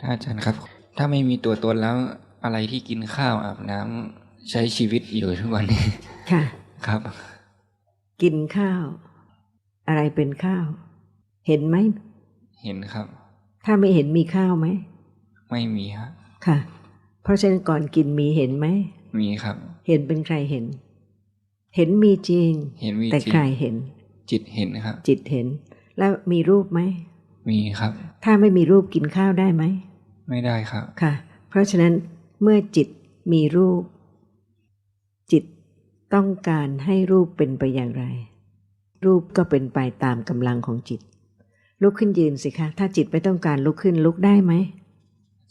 ท่านอาจารย์ครับ ถ้าไม่มีตัวตนแล้วอะไรที่กินข้าวอาบน้ำใช้ชีวิตอยู่ทุกวันนี้ ค่ะ ครับ กินข้าว อะไรเป็นข้าว เห็นไหม เห็นครับ ถ้าไม่เห็นมีข้าวไหม ไม่มีฮะค่ะ เพราะฉะนั้นก่อนกินมีเห็นไหม มีครับ เห็นเป็นใครเห็น เห็นมีจริง เห็นมีแต่จริงใครเห็น จิตเห็นครับ จิตเห็น แล้วมีรูปไหม มีครับ ถ้าไม่มีรูปกินข้าวได้ไหม ไม่ได้ครับค่ะ เพราะฉะนั้นเมื่อจิตมีรูป จิตต้องการให้รูปเป็นไปอย่างไร รูปก็เป็นไปตามกำลังของจิต ลุกขึ้นยืนสิคะ ถ้าจิตไม่ต้องการลุกขึ้นลุกได้ไหม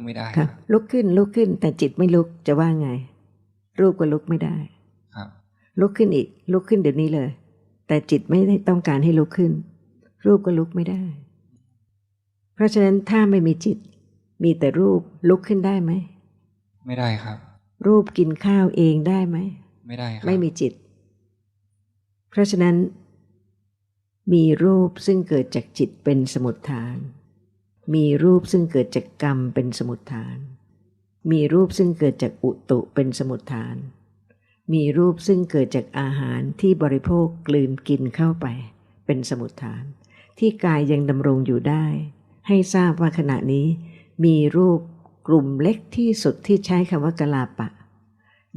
ไม่ได้คค่ะรับ ลุกขึ้นลุกขึ้น แต่จิตไม่ลุกจะว่าไง รูปก็ลุกไม่ได้ครับลุกขึ้นอีก ลุกขึ้นเดี๋ยวนี้เลย แต่จิตไม่ได้ต้องการให้ลุกขึ้น รูปก็ลุกไม่ได้ เพราะฉะนั้นถ้าไม่มีจิต มีแต่รูปลุกขึ้นได้ไหม ไม่ได้ครับ รูปกินข้าวเองได้ไหม ไม่ได้ครับ ไม่มีจิต เพราะฉะนั้น มีรูปซึ่งเกิดจากจิตเป็นสมุดฐาน มีรูปซึ่งเกิดจากกรรมเป็นสมุดฐาน มีรูปซึ่งเกิดจากอุตุเป็นสมุดฐาน มีรูปซึ่งเกิดจากอาหารที่บริโภคกลืนกินเข้าไป เป็นสมุดฐาน ที่กายยังดำรงอยู่ได้ ให้ทราบว่าขณะนี้ มีรูปกลุ่มเล็กที่สุดที่ใช้คำว่ากลาปะ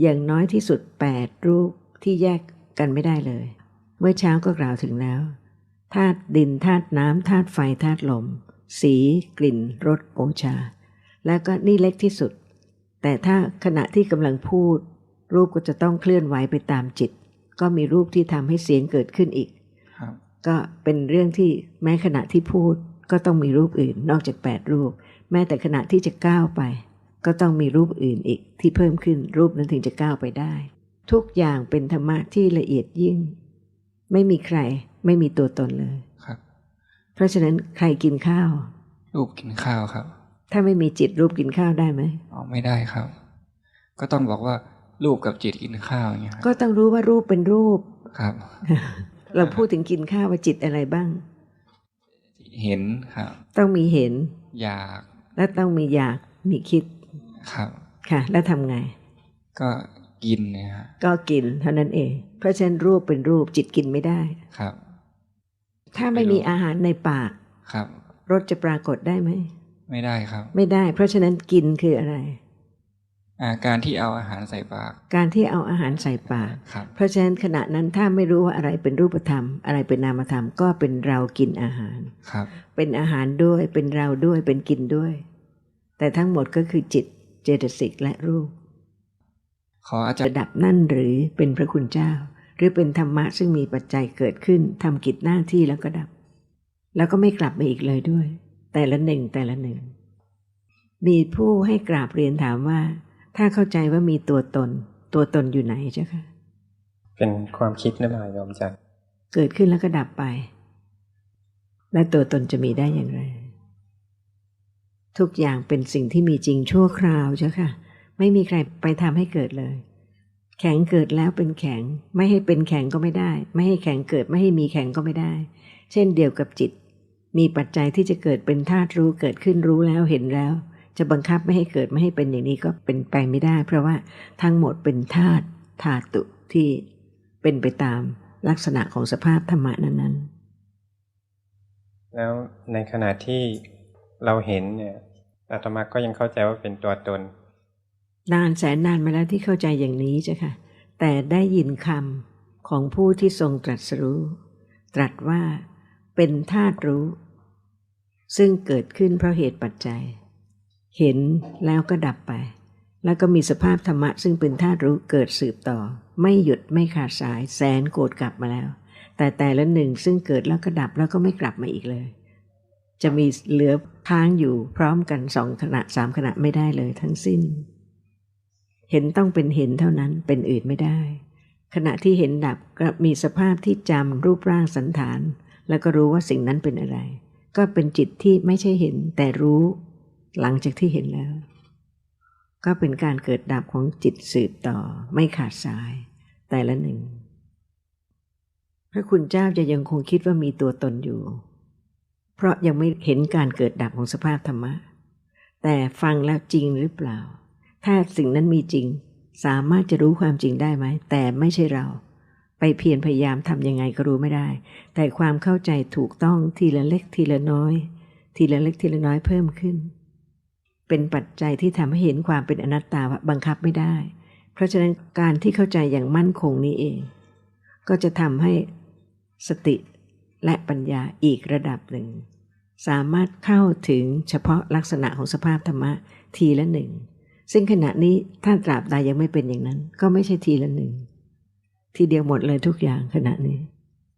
อย่างน้อยที่สุด 8 รูปที่แยกกันไม่ได้เลย เมื่อเช้าก็กล่าวถึงแล้วธาตุดินธาตุน้ำธาตุไฟธาตุลม สีกลิ่นรสโอชา แล้วก็นี่เล็กที่สุด แต่ถ้าขณะที่กำลังพูด รูปก็จะต้องเคลื่อนไหวไปตามจิต ก็มีรูปที่ทำให้เสียงเกิดขึ้นอีกครับก็เป็นเรื่องที่แม้ขณะที่พูดก็ต้องมีรูปอื่นนอกจาก 8 รูป แม้แต่ขณะที่จะก้าวไป ก็ต้องมีรูปอื่นอีกที่เพิ่มขึ้นรูปนั้นถึงจะก้าวไปได้ ทุกอย่างเป็นธรรมะที่ละเอียดยิ่ง ไม่มีใครไม่มีตัวตนเลยครับ เพราะฉะนั้นใครกินข้าว รูปกินข้าวครับ ถ้าไม่มีจิตรูปกินข้าวได้ไหมอ๋อไม่ได้ครับ ก็ต้องบอกว่ารูปกับจิตกินข้าวอย่างเงี้ยครับก็ต้องรู้ว่ารูปเป็นรูปครับ เราพูดถึงกินข้าวว่าจิตอะไรบ้าง เห็นครับ ต้องมีเห็น อยาก และต้องมีอยากมีคิดครับ ค่ะ แล้วทำไง ก็กินเนะฮะก็กินเท่านั้นเอง เพราะฉะนั้นรูปเป็นรูปจิตกินไม่ได้ครับ ถ้าไม่มีอาหารในปากครับรสจะปรากฏได้ไหมไม่ได้ครับ ไม่ได้ เพราะฉะนั้นกินคืออะไรอาการที่เอาอาหารใส่ปาก การที่เอาอาหารใส่ปากครับเพราะฉะนั้นขณะนั้นถ้าไม่รู้ว่าอะไรเป็นรูปธรรม อะไรเป็นนามธรรม ก็เป็นเรากินอาหารครับ เป็นอาหารด้วยเป็นเราด้วยเป็นกินด้วย แต่ทั้งหมดก็คือจิตเจตสิกและรูป ขออาจารย์ระดับนั่นหรือเป็นพระคุณเจ้า หรือเป็นธรรมะซึ่งมีปัจจัยเกิดขึ้นทำกิจหน้าที่แล้วก็ดับ แล้วก็ไม่กลับมาอีกเลยด้วย แต่ละหนึ่งแต่ละหนึ่ง มีผู้ให้กราบเรียนถามว่า ถ้าเข้าใจว่ามีตัวตน ตัวตนอยู่ไหนเจ้าค่ะเป็นความคิดหรือเปล่าโยมอาจารย์เกิดขึ้นแล้วก็ดับไป และตัวตนจะมีได้อย่างไร ทุกอย่างเป็นสิ่งที่มีจริงชั่วคราวเจ้าค่ะ ไม่มีใครไปทำให้เกิดเลย แข็งเกิดแล้วเป็นแข็ง ไม่ให้เป็นแข็งก็ไม่ได้ ไม่ให้แข็งเกิดไม่ให้มีแข็งก็ไม่ได้ เช่นเดียวกับจิต มีปัจจัยที่จะเกิดเป็นธาตุรู้เกิดขึ้นรู้แล้วเห็นแล้ว จะบังคับไม่ให้เกิดไม่ให้เป็นอย่างนี้ก็เป็นไปไม่ได้ เพราะว่าทั้งหมดเป็นธาตุธาตุที่เป็นไปตามลักษณะของสภาพธรรมะนั้นแล้วในขณะที่ เราเห็นเนี่ยอาตมาก็ยังเข้าใจว่าเป็นตัวตน นานแสนนานมาแล้วที่เข้าใจอย่างนี้จ้ะค่ะ แต่ได้ยินคำของผู้ที่ทรงตรัสรู้ ตรัสว่าเป็นธาตุรู้ ซึ่งเกิดขึ้นเพราะเหตุปัจจัย เห็นแล้วก็ดับไป แล้วก็มีสภาพธรรมะ ซึ่งเป็นธาตุรู้เกิดสืบต่อ ไม่หยุดไม่ขาดสายแสนโกรธกลับมาแล้ว แต่แต่ละหนึ่งซึ่งเกิดแล้วก็ดับแล้วก็ไม่กลับมาอีกเลย จะมีเหลือค้างอยู่พร้อมกันสองขณะสามขณะไม่ได้เลยทั้งสิ้น เห็นต้องเป็นเห็นเท่านั้นเป็นอื่นไม่ได้ ขณะที่เห็นดับก็มีสภาพที่จำรูปร่างสันฐาน แล้วก็รู้ว่าสิ่งนั้นเป็นอะไร ก็เป็นจิตที่ไม่ใช่เห็นแต่รู้ หลังจากที่เห็นแล้ว ก็เป็นการเกิดดับของจิตสืบต่อไม่ขาดสาย แต่ละหนึ่งพระคุณเจ้าจะยังคงคิดว่ามีตัวตนอยู่ เพราะยังไม่เห็นการเกิดดับของสภาพธรรมะ แต่ฟังแล้วจริงหรือเปล่า ถ้าสิ่งนั้นมีจริง สามารถจะรู้ความจริงได้ไหม แต่ไม่ใช่เรา ไปเพียรพยายามทำยังไงก็รู้ไม่ได้ แต่ความเข้าใจถูกต้องทีละเล็กทีละน้อย ทีละเล็กทีละน้อยเพิ่มขึ้น เป็นปัจจัยที่ทำให้เห็นความเป็นอนัตตาว่าบังคับไม่ได้ เพราะฉะนั้นการที่เข้าใจอย่างมั่นคงนี้เอง ก็จะทำให้สติและปัญญาอีกระดับหนึ่ง สามารถเข้าถึงเฉพาะลักษณะของสภาพธรรมะทีละหนึ่ง ซึ่งขณะนี้ถ้าตราบใดยังไม่เป็นอย่างนั้น ก็ไม่ใช่ทีละหนึ่ง ทีเดียวหมดเลยทุกอย่างขณะนี้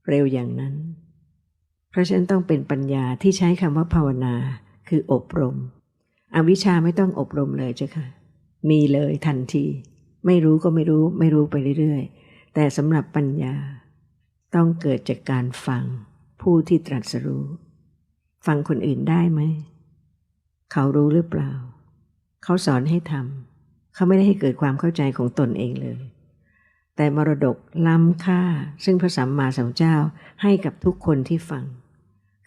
เร็วอย่างนั้น เพราะฉะนั้นต้องเป็นปัญญาที่ใช้คำว่าภาวนา คืออบรม อวิชชาไม่ต้องอบรมเลยเจ้าค่ะ มีเลยทันที ไม่รู้ก็ไม่รู้ ไม่รู้ไปเรื่อยๆ แต่สำหรับปัญญา ต้องเกิดจากการฟัง ผู้ที่ตรัสรู้ ฟังคนอื่นได้ไหม เขารู้หรือเปล่า เขาสอนให้ทำเขาไม่ได้ให้เกิดความเข้าใจของตนเองเลย แต่มรดกล้ำค่า ซึ่งพระสัมมาสัมพุทธเจ้าให้กับทุกคนที่ฟัง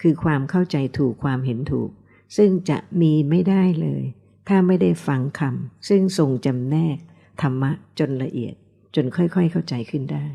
คือความเข้าใจถูกความเห็นถูก ซึ่งจะมีไม่ได้เลย ถ้าไม่ได้ฟังคำซึ่งทรงจำแนก ธรรมะจนละเอียด จนค่อยๆเข้าใจขึ้นได้